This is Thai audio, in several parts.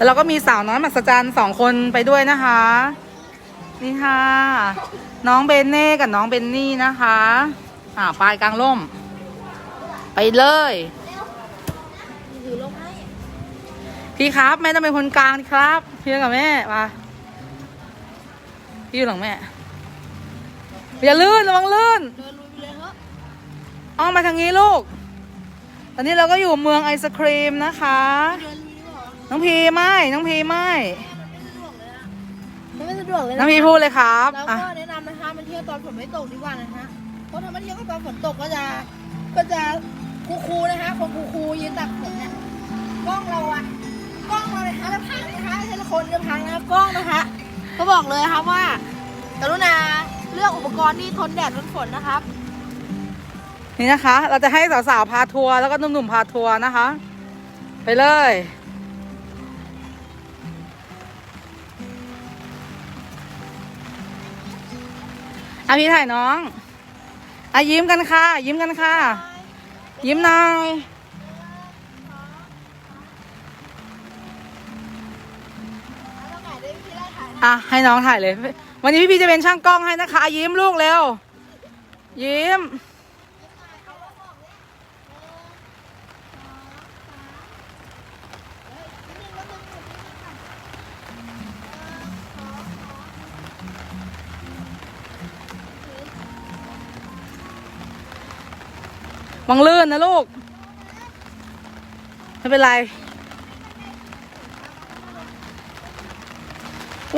แล้วเราก็มีสาวน้อยมหัศจรรย์สองคนไปด้วยนะคะ นี่ค่ะ น้องเบนเน่กับน้องเบนนี่นะคะ อ่าปลายกลางร่ม ไปเลย พี่ครับแม่ต้องเป็นคนกลางครับ พี่กับแม่มาพี่อยู่หลังแม่ อย่าลื่นระวังลื่นเดินลุยไปเลยเถอะอ้อมมาทางนี้ลูก ตอนนี้เราก็อยู่เมืองไอศครีมนะคะ เดินลุยดีกว่า น้องพีไม่น้องพีไม่มันไม่สะดวกเลยนะน้องพีพูดเลยครับแล้วอะก็แนะนำนะคะมันเที่ยวตอนฝนไม่ตกดีกว่านะฮะเพราะถ้ามันเที่ยวก็ตอนฝนตกก็จะก็จะคูลๆนะคะคนคูลๆยืนตักฝนเนี่ยกล้องเราอะกล้องเราเลยคะจะพังนะคะไม่ใช่ละคนจะพังนะกล้องนะคะ ก็บอกเลยครับว่ากรุณาเลือกอุปกรณ์ที่ทนแดดทนฝนนะครับ นี่นะคะ เราจะให้สาวๆพาทัวร์แล้วก็หนุ่มๆพาทัวร์นะคะ ไปเลย อาพี่ถ่ายน้องอายิ้มกันค่ะ ยิ้มกันค่ะ ยิ้มหน่อยอะให้น้องถ่ายเลย วันนี้พี่พีจะเป็นช่างกล้องให้นะคะ ยิ้มลูกเร็ว ยิ้ม วังลื่นนะลูก ไม่เป็นไร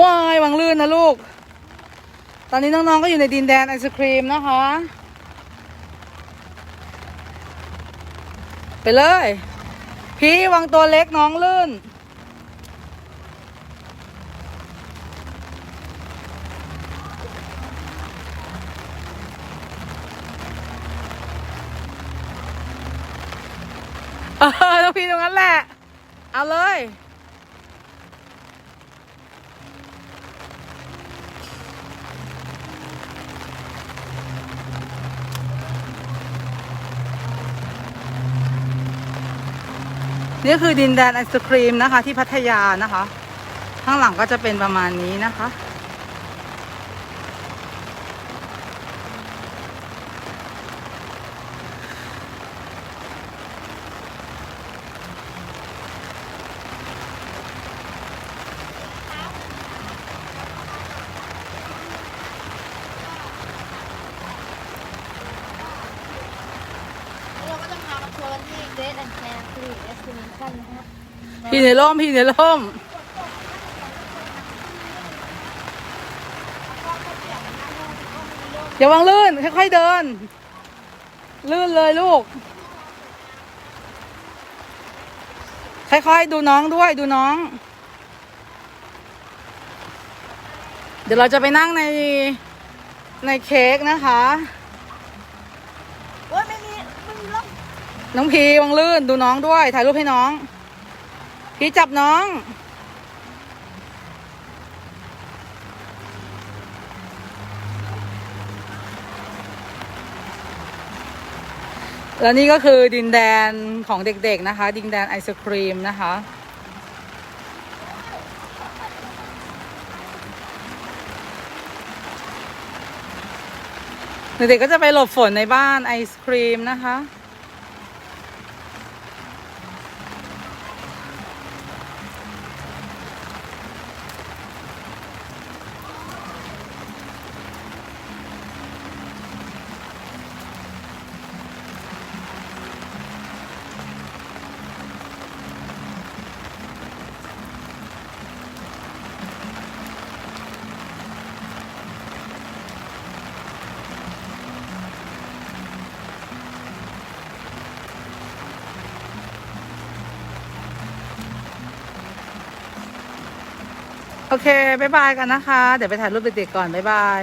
ว้ายวังลื่นนะลูก ตอนนี้น้องๆก็อยู่ในดินแดนไอศครีมนะคะ ไปเลย พี่วังตัวเล็กน้องลื่น เออน้องพีตรงนั้นแหละ เอาเลย นี่คือดินแดนไอศครีมนะคะ ที่พัทยานะคะ ข้างหลังก็จะเป็นประมาณนี้นะคะ เราก็จะพามาทัวร์ที่ เกรดแอนแคร์คลินิกเอสติเมชันนะครับพี่ในร่มพี่ในร่มอย่าวางลื่น ค่อยๆเดิน ลื่นเลยลูก ค่อยๆ ดูน้องด้วยดูน้อง เดี๋ยวเราจะไปนั่งในในเค้กนะคะ โอ้ยไม่มีไม่มีร่ม น้องพีวางลื่นดูน้องด้วย ถ่ายรูปให้น้อง พีจับน้อง แล้วนี่ก็คือดินแดนของเด็กๆนะคะ ดินแดนไอศครีมนะคะเด็กๆก็จะไปหลบฝนในบ้านไอศครีมนะคะ โอเคบ๊ายบายกันนะคะ เดี๋ยวไปถ่ายรูปเด็กๆก่อนบ๊ายบาย